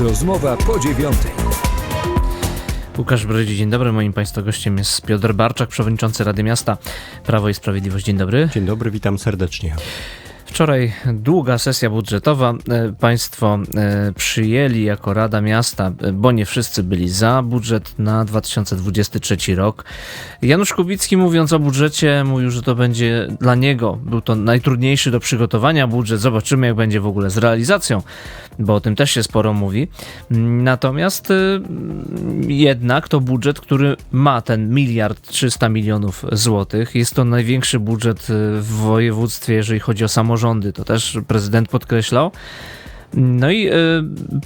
Rozmowa po dziewiątej. Łukasz Brydzi, dzień dobry. Moim Państwa gościem jest Piotr Barczak, przewodniczący Rady Miasta Prawo i Sprawiedliwość. Dzień dobry. Dzień dobry, witam serdecznie. Wczoraj długa sesja budżetowa. E, Państwo e, przyjęli jako Rada Miasta, e, bo nie wszyscy byli za, budżet na 2023 rok. Janusz Kubicki mówiąc o budżecie mówił, że to będzie dla niego, był to najtrudniejszy do przygotowania budżet. Zobaczymy jak będzie w ogóle z realizacją, bo o tym też się sporo mówi. Natomiast jednak to budżet, który ma ten miliard 300 milionów złotych. Jest to największy budżet w województwie, jeżeli chodzi o samorządy. To też prezydent podkreślał. No i y,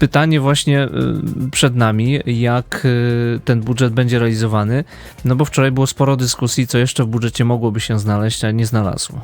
pytanie właśnie y, przed nami, jak y, ten budżet będzie realizowany, no bo wczoraj było sporo dyskusji, co jeszcze w budżecie mogłoby się znaleźć, a nie znalazło.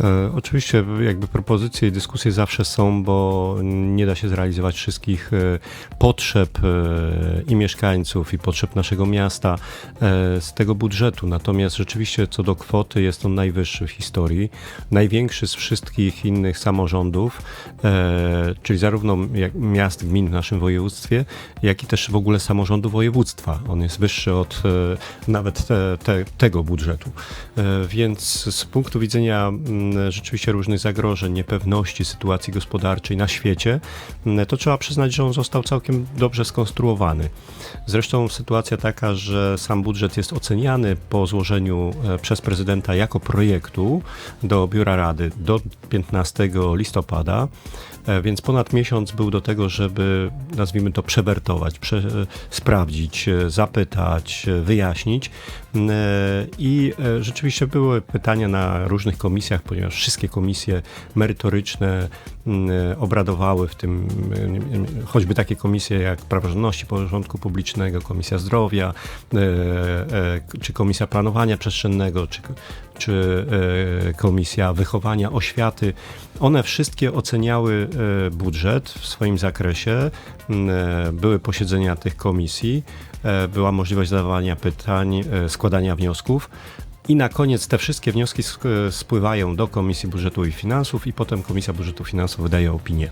E, oczywiście jakby propozycje i dyskusje zawsze są, bo nie da się zrealizować wszystkich e, potrzeb e, i mieszkańców i potrzeb naszego miasta e, z tego budżetu. Natomiast rzeczywiście co do kwoty jest on najwyższy w historii, największy z wszystkich innych samorządów, e, czyli zarówno miast, gmin w naszym województwie, jak i też w ogóle samorządu województwa. On jest wyższy od e, nawet te, te, tego budżetu. E, Więc z punktu widzenia mm, rzeczywiście różnych zagrożeń, niepewności sytuacji gospodarczej na świecie, mm, to trzeba przyznać, że on został całkiem dobrze skonstruowany. Zresztą sytuacja taka, że sam budżet jest oceniany po złożeniu e, przez prezydenta jako projektu do Biura Rady do 15 listopada, więc ponad miesiąc był do tego, żeby nazwijmy to przewertować, prze, sprawdzić, e, zapytać, e, wyjaśnić. Mm, e, I e, rzeczywiście były pytania na różnych komisjach, ponieważ wszystkie komisje merytoryczne e, obradowały, w tym e, choćby takie komisje jak praworządności, porządku publicznego, Komisja Zdrowia, e, e, czy Komisja Planowania Przestrzennego, czy, czy e, Komisja Wychowania, Oświaty. One wszystkie oceniały e, budżet w swoim zakresie. Mm, e, Były posiedzenia tych komisji, e, była możliwość zadawania pytań, e, składania wniosków. I na koniec te wszystkie wnioski sk- spływają do Komisji Budżetu i Finansów i potem Komisja Budżetu i Finansów wydaje opinię.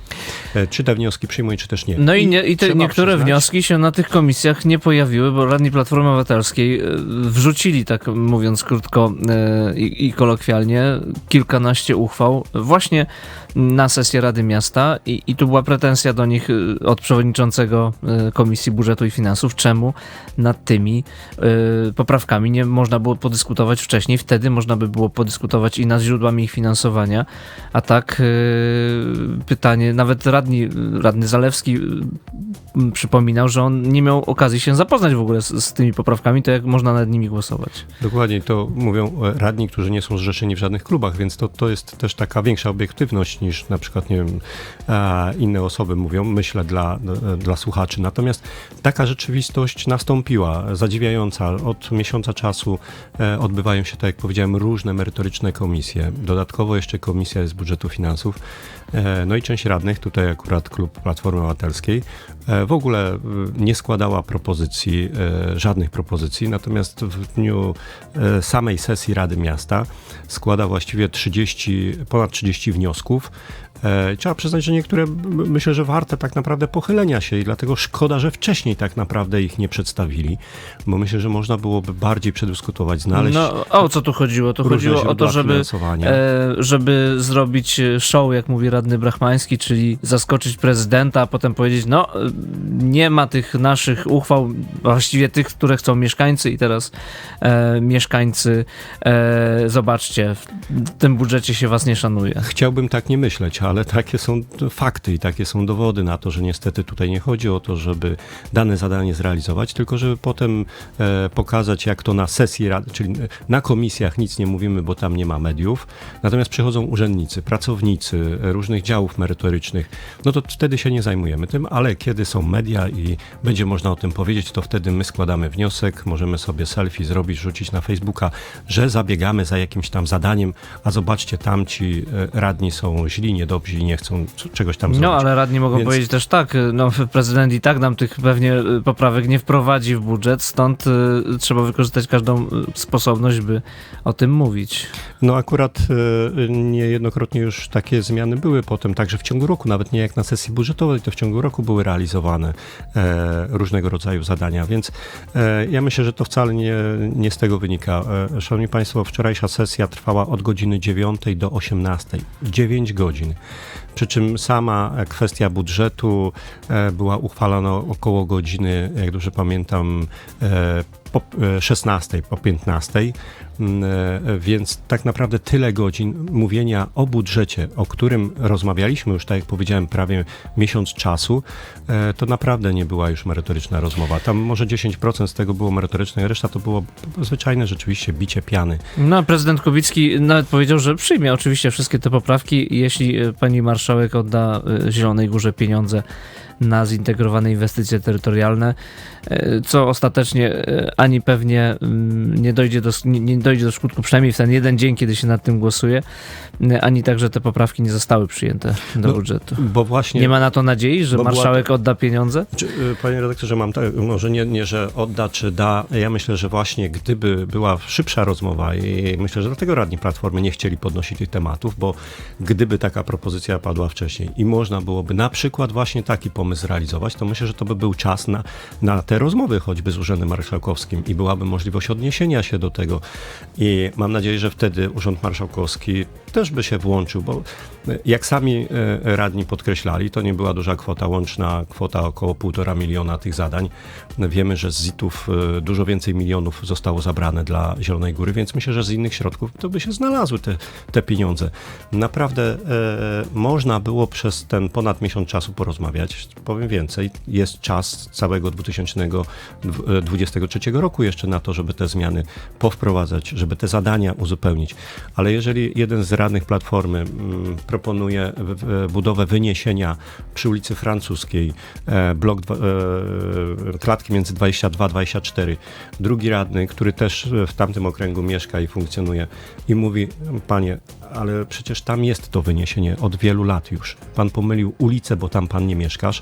E, Czy te wnioski przyjmuje, czy też nie. No i, nie, i te niektóre przyznać- wnioski się na tych komisjach nie pojawiły, bo radni Platformy Obywatelskiej e, wrzucili, tak mówiąc krótko e, i, i kolokwialnie, kilkanaście uchwał właśnie na sesję Rady Miasta i, i tu była pretensja do nich e, od przewodniczącego e, Komisji Budżetu i Finansów, czemu nad tymi e, poprawkami nie można było podyskutować wcześniej. Wtedy można by było podyskutować i nad źródłami ich finansowania, a tak e, pytanie, nawet radni, radny Zalewski m, przypominał, że on nie miał okazji się zapoznać w ogóle z, z tymi poprawkami, to jak można nad nimi głosować. Dokładnie, to mówią e, radni, którzy nie są zrzeszeni w żadnych klubach, więc to, to jest też taka większa obiektywność niż na przykład, nie wiem, inne osoby mówią, myślę dla, e, dla słuchaczy. Natomiast taka rzeczywistość nastąpiła, zadziwiająca. Od miesiąca czasu e, odbywają się, tak jak powiedziałem, różne merytoryczne komisje. Dodatkowo jeszcze komisja z budżetu finansów. E, No i część radnych, tutaj akurat klub Platformy Obywatelskiej, e, w ogóle e, nie składała propozycji, żadnych propozycji, natomiast w dniu samej sesji Rady Miasta składa właściwie 30, ponad 30 wniosków. Trzeba przyznać, że niektóre myślę, że warte tak naprawdę pochylenia się i dlatego szkoda, że wcześniej tak naprawdę ich nie przedstawili, bo myślę, że można byłoby bardziej przedyskutować, znaleźć No, o co tu chodziło? To chodziło o to, żeby, e, żeby zrobić show, jak mówi radny Brachmański, czyli zaskoczyć prezydenta, a potem powiedzieć, no e, nie ma tych naszych uchwał, właściwie tych, które chcą mieszkańcy i teraz e, mieszkańcy, e, zobaczcie, w tym budżecie się was nie szanuje. Chciałbym tak nie myśleć, ale takie są fakty i takie są dowody na to, że niestety tutaj nie chodzi o to, żeby dane zadanie zrealizować, tylko żeby potem e, pokazać, jak to na sesji czyli na komisjach nic nie mówimy, bo tam nie ma mediów, natomiast przychodzą urzędnicy, pracownicy e, różnych działów merytorycznych, no to wtedy się nie zajmujemy tym, ale kiedy są media i będzie można o tym powiedzieć, to wtedy my składamy wniosek, możemy sobie selfie zrobić, rzucić na Facebooka, że zabiegamy za jakimś tam zadaniem, a zobaczcie, tamci e, radni są źli, niedobrzy i nie chcą czegoś tam zrobić. No, ale radni mogą Więc- powiedzieć też tak, no prezydent i tak nam tych pewnie y, poprawek nie wprowadzi w budżet, stąd y, trzeba wykorzystać każdą sposobność, by o tym mówić. No akurat e, niejednokrotnie już takie zmiany były potem, także w ciągu roku, nawet nie jak na sesji budżetowej, to w ciągu roku były realizowane e, różnego rodzaju zadania, więc e, ja myślę, że to wcale nie, nie z tego wynika. Szanowni Państwo, wczorajsza sesja trwała od godziny 9 do 18, 9 godzin. Przy czym sama kwestia budżetu była uchwalona około godziny, jak dobrze pamiętam, po e, 16, po 15. Mm, e, Więc tak naprawdę tyle godzin mówienia o budżecie, o którym rozmawialiśmy już, tak jak powiedziałem, prawie miesiąc czasu, e, to naprawdę nie była już merytoryczna rozmowa. Tam może 10% z tego było merytoryczne, reszta to było zwyczajne rzeczywiście bicie piany. No, prezydent Kubicki nawet powiedział, że przyjmie oczywiście wszystkie te poprawki, jeśli e, pani marszałek odda e, Zielonej Górze pieniądze na zintegrowane inwestycje terytorialne, e, co ostatecznie e, ani pewnie mm, nie dojdzie do, nie, dojdzie do skutku, przynajmniej w ten jeden dzień, kiedy się nad tym głosuje, e, ani także te poprawki nie zostały przyjęte do No, budżetu. Bo właśnie... Nie ma na to nadziei, że bo była marszałek odda pieniądze? Czy, y, Panie redaktorze, mam tak, może nie, nie, że odda czy da. Ja myślę, że właśnie gdyby była szybsza rozmowa i myślę, że dlatego radni Platformy nie chcieli podnosić tych tematów, bo gdyby taka propozycja padła wcześniej i można byłoby na przykład właśnie taki pomysł zrealizować, to myślę, że to by był czas na, na te rozmowy choćby z Urzędem Marszałkowskim i byłaby możliwość odniesienia się do tego. I mam nadzieję, że wtedy Urząd Marszałkowski też by się włączył, bo y, jak sami y, radni podkreślali, to nie była duża kwota, łączna kwota około półtora miliona tych zadań. Wiemy, że z ZIT-ów y, dużo więcej milionów zostało zabrane dla Zielonej Góry, więc myślę, że z innych środków to by się znalazły te, te pieniądze. Naprawdę e, można było przez ten ponad miesiąc czasu porozmawiać. Powiem więcej, jest czas całego 2023 roku jeszcze na to, żeby te zmiany powprowadzać, żeby te zadania uzupełnić. Ale jeżeli jeden z radnych Platformy mm, proponuje budowę wyniesienia przy ulicy Francuskiej, e, blok e, klatki między 22 a 24, drugi radny, który też e, w tamtym okręgu mieszka i funkcjonuje i mówi, panie, ale przecież tam jest to wyniesienie od wielu lat już. Pan pomylił ulicę, bo tam pan nie mieszkasz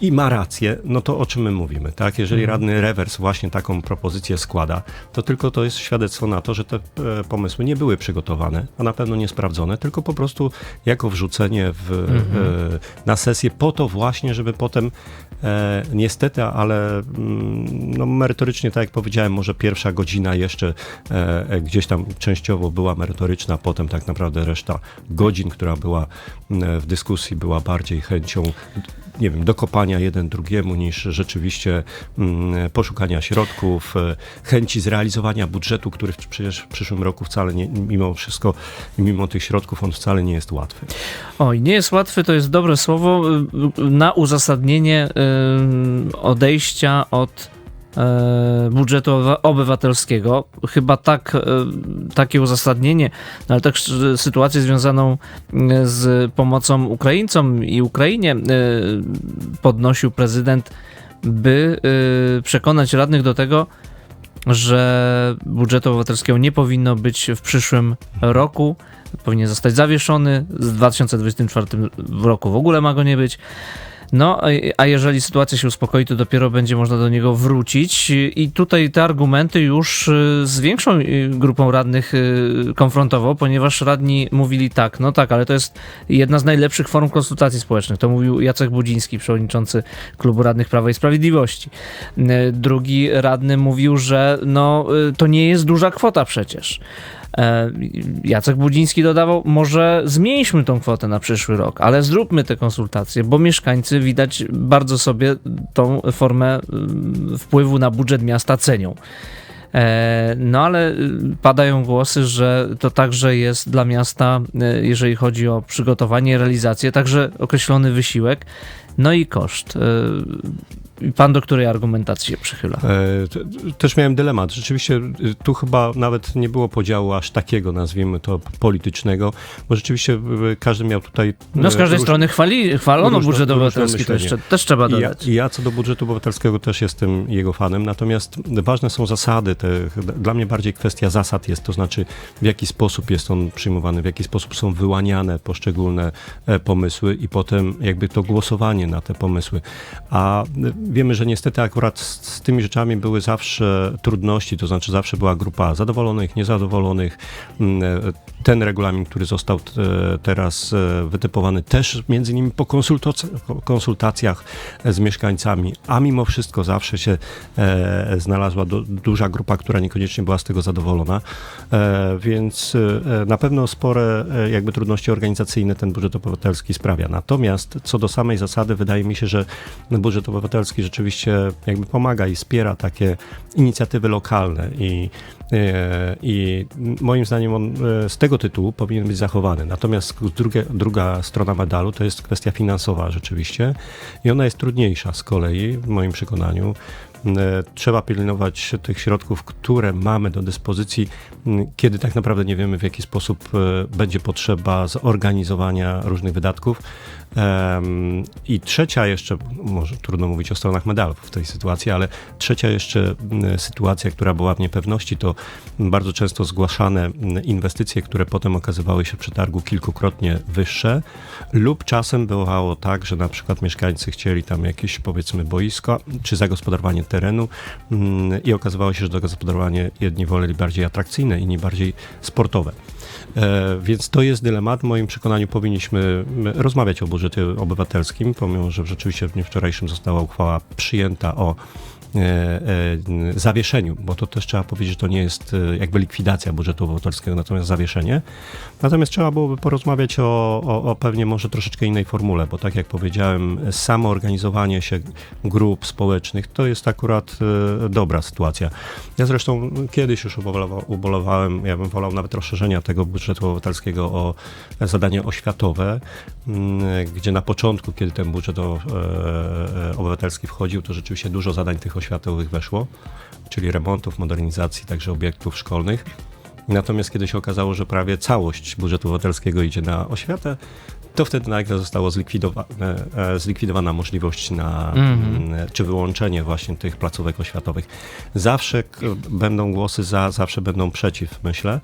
i ma rację, no to o czym my mówimy, tak? Jeżeli radny rewers właśnie taką propozycję składa, to tylko to jest świadectwo na to, że te e, pomysły nie były przygotowane, a na pewno nie sprawdzone, tylko po prostu jako wrzucenie w, e, na sesję po to właśnie, żeby potem e, niestety, ale mm, no, merytorycznie, tak jak powiedziałem, może pierwsza godzina jeszcze e, gdzieś tam częściowo była merytoryczna, potem tak naprawdę reszta godzin, która była mm, w dyskusji, była bardziej chęcią nie wiem, dokopania jeden drugiemu niż rzeczywiście mm, poszukania środków, e, chęci zrealizowania budżetu, który przecież w przyszłym roku wcale nie, mimo wszystko, mimo tych środków, on wcale nie jest łatwy. Oj, nie jest łatwy, to jest dobre słowo y, y, na uzasadnienie odejścia od budżetu obywa- obywatelskiego. Chyba tak, y, takie uzasadnienie, no ale też y, sytuację związaną y, z pomocą Ukraińcom i Ukrainie podnosił prezydent, by przekonać radnych do tego, że budżetu obywatelskiego nie powinno być w przyszłym roku. Powinien zostać zawieszony. W 2024 roku w ogóle ma go nie być. No, a- jeżeli sytuacja się uspokoi, to dopiero będzie można do niego wrócić. I tutaj te argumenty już y, z większą y, grupą radnych y, konfrontował, ponieważ radni mówili tak, no tak, ale to jest jedna z najlepszych form konsultacji społecznych. To mówił Jacek Budziński, przewodniczący Klubu Radnych Prawa i Sprawiedliwości. Drugi radny mówił, że no, to nie jest duża kwota przecież. E, Jacek Budziński dodawał, może zmniejszmy tą kwotę na przyszły rok, ale zróbmy te konsultacje, bo mieszkańcy widać bardzo sobie tą formę mm, wpływu na budżet miasta cenią. E, No ale y, padają głosy, że to także jest dla miasta, y, jeżeli chodzi o przygotowanie, realizację, także określony wysiłek, no i koszt. Pan do której argumentacji się przychyla? E, Też miałem dylemat. Rzeczywiście y, tu chyba nawet nie było podziału aż takiego, nazwijmy to, politycznego, bo rzeczywiście y, każdy miał tutaj... No z e, każdej róż- strony chwali, chwalono różne- budżet obywatelski, to jeszcze, też trzeba ja, dodać. I ja co do budżetu obywatelskiego też jestem jego fanem, natomiast ważne są zasady. Te, dla mnie bardziej kwestia zasad jest, to znaczy w jaki sposób jest on przyjmowany, w jaki sposób są wyłaniane poszczególne e, pomysły i potem jakby to głosowanie na te pomysły. A e, wiemy, że niestety akurat z, z tymi rzeczami były zawsze trudności, to znaczy zawsze była grupa zadowolonych, niezadowolonych. Mm, e, Ten regulamin, który został e, teraz e, wytypowany, też między innymi po konsultac- po konsultacjach z mieszkańcami, a mimo wszystko zawsze się znalazła du- duża grupa, która niekoniecznie była z tego zadowolona, więc na pewno spore jakby trudności organizacyjne ten budżet obywatelski sprawia. Natomiast co do samej zasady, wydaje mi się, że budżet obywatelski rzeczywiście jakby pomaga i wspiera takie inicjatywy lokalne i e, i moim zdaniem on e, z tego tytułu powinien być zachowany. Natomiast drugie, druga strona medalu to jest kwestia finansowa rzeczywiście i ona jest trudniejsza z kolei, w moim przekonaniu. E, Trzeba pilnować tych środków, które mamy do dyspozycji, kiedy tak naprawdę nie wiemy, w jaki sposób będzie potrzeba zorganizowania różnych wydatków. I trzecia jeszcze, może trudno mówić o stronach medalu w tej sytuacji, ale trzecia jeszcze sytuacja, która była w niepewności, to bardzo często zgłaszane inwestycje, które potem okazywały się w przetargu kilkukrotnie wyższe, lub czasem bywało tak, że na przykład mieszkańcy chcieli tam jakieś powiedzmy boisko, czy zagospodarowanie terenu i okazywało się, że zagospodarowanie jedni woleli bardziej atrakcyjne, inni bardziej sportowe. E, Więc to jest dylemat. W moim przekonaniu powinniśmy rozmawiać o budżecie obywatelskim, pomimo że rzeczywiście w dniu wczorajszym została uchwała przyjęta o zawieszeniu, bo to też trzeba powiedzieć, że to nie jest e, jakby likwidacja budżetu obywatelskiego, natomiast zawieszenie. Natomiast trzeba byłoby porozmawiać o, o, o pewnie może troszeczkę innej formule, bo tak jak powiedziałem, samo organizowanie się grup społecznych to jest akurat e, dobra sytuacja. Ja zresztą kiedyś już ubolewa- ubolewałem, ja bym wolał nawet rozszerzenia tego budżetu obywatelskiego o zadania oświatowe, mm, gdzie na początku, kiedy ten budżet e, e, obywatelski wchodził, to rzeczywiście dużo zadań tych oświatowych weszło, czyli remontów, modernizacji, także obiektów szkolnych. Natomiast kiedy się okazało, że prawie całość budżetu obywatelskiego idzie na oświatę, to wtedy nagle została zlikwidowane, e, zlikwidowana możliwość na Mhm. m, czy wyłączenie właśnie tych placówek oświatowych. Zawsze będą głosy za, zawsze będą przeciw, myślę.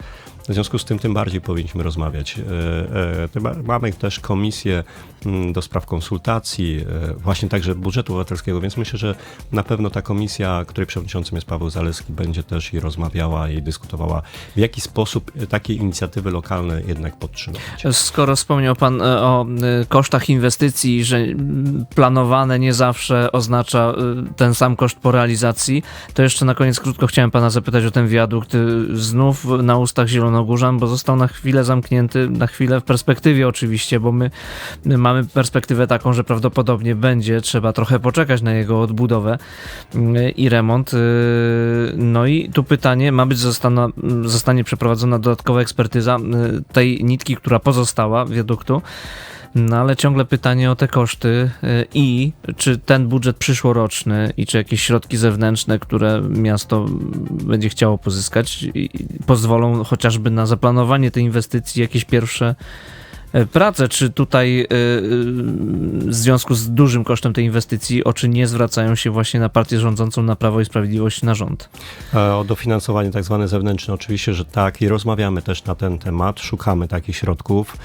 W związku z tym tym bardziej powinniśmy rozmawiać. E, e, Mamy też komisję m, do spraw konsultacji, e, właśnie także budżetu obywatelskiego, więc myślę, że na pewno ta komisja, której przewodniczącym jest Paweł Zaleski, będzie też i rozmawiała i dyskutowała, w jaki sposób takie inicjatywy lokalne jednak podtrzymać. Skoro wspomniał Pan o kosztach inwestycji, że mm, planowane nie zawsze oznacza ten sam koszt po realizacji, to jeszcze na koniec krótko chciałem Pana zapytać o ten wiadukt. Znów na ustach Zielonogórzan, bo został na chwilę zamknięty, na chwilę w perspektywie oczywiście, bo my mamy perspektywę taką, że prawdopodobnie będzie trzeba trochę poczekać na jego odbudowę mm, i remont. E, No i tu pytanie, ma być zostana, zostanie przeprowadzona dodatkowa ekspertyza e, tej nitki, która pozostała wiaduktu. No ale ciągle pytanie o te koszty y, i czy ten budżet przyszłoroczny i czy jakieś środki zewnętrzne, które miasto będzie chciało pozyskać, pozwolą chociażby na zaplanowanie tej inwestycji, jakieś pierwsze e, prace. Czy tutaj y, y, w związku z dużym kosztem tej inwestycji oczy nie zwracają się właśnie na partię rządzącą, na Prawo i Sprawiedliwość, na rząd? E, O dofinansowanie tak zwane zewnętrzne, oczywiście, że tak i rozmawiamy też na ten temat, szukamy takich środków.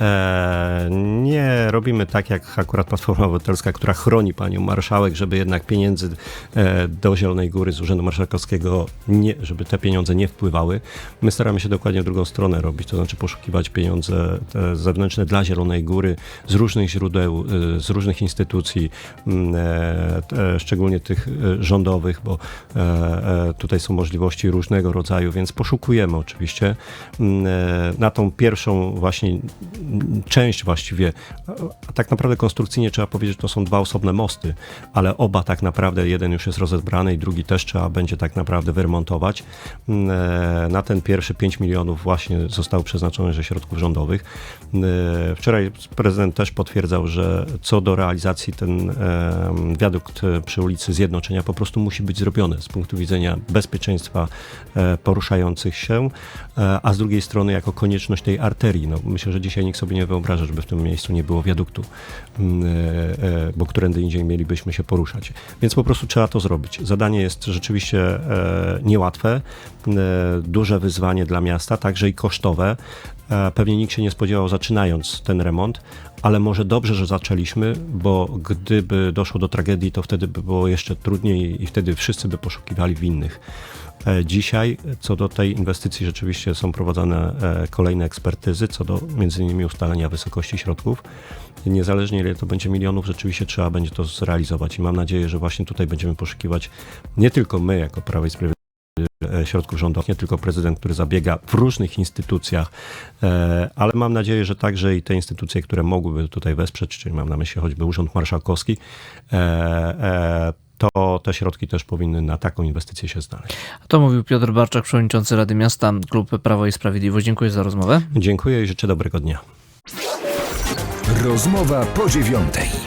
E, Nie robimy tak jak akurat Platforma Obywatelska, która chroni panią marszałek, żeby jednak pieniędzy e, do Zielonej Góry z Urzędu Marszałkowskiego, nie, żeby te pieniądze nie wpływały. My staramy się dokładnie w drugą stronę robić, to znaczy poszukiwać pieniądze te zewnętrzne dla Zielonej Góry z różnych źródeł, e, z różnych instytucji, m, e, te- szczególnie tych e, rządowych, bo e, e, tutaj są możliwości różnego rodzaju, więc poszukujemy oczywiście m, e, na tą pierwszą właśnie część właściwie, tak naprawdę konstrukcyjnie trzeba powiedzieć, to są dwa osobne mosty, ale oba tak naprawdę, jeden już jest rozebrany i drugi też trzeba będzie tak naprawdę wyremontować. M, e, Na ten pierwszy 5 milionów właśnie zostało przeznaczone ze środków rządowych. E, Wczoraj prezydent też potwierdzał, że co do realizacji ten em, wiadukt e, przy ulicy Zjednoczenia po prostu musi być zrobione z punktu widzenia bezpieczeństwa e, poruszających się, e, a z drugiej strony jako konieczność tej arterii. No, myślę, że dzisiaj nikt sobie nie wyobraża, żeby w tym miejscu nie było wiaduktu, m, e, e, bo którędy indziej mielibyśmy się poruszać. Więc po prostu trzeba to zrobić. Zadanie jest rzeczywiście e, niełatwe, e, duże wyzwanie dla miasta, także i kosztowe. E, Pewnie nikt się nie spodziewał za 3 zaczynając ten remont, ale może dobrze, że zaczęliśmy, bo gdyby doszło do tragedii, to wtedy by było jeszcze trudniej i wtedy wszyscy by poszukiwali winnych. E, Dzisiaj co do tej inwestycji rzeczywiście są prowadzone e, kolejne ekspertyzy, co do między innymi ustalenia wysokości środków. Niezależnie ile to będzie milionów, rzeczywiście trzeba będzie to zrealizować i mam nadzieję, że właśnie tutaj będziemy poszukiwać nie tylko my jako Prawo i Sprawiedliwość, środków rządowych, nie tylko prezydent, który zabiega w różnych instytucjach, e, ale mam nadzieję, że także i te instytucje, które mogłyby tutaj wesprzeć, czyli mam na myśli choćby Urząd Marszałkowski, e, e, to te środki też powinny na taką inwestycję się znaleźć. To mówił Piotr Barczak, przewodniczący Rady Miasta, Klub Prawo i Sprawiedliwość. Dziękuję za rozmowę. Dziękuję i życzę dobrego dnia. Rozmowa po dziewiątej.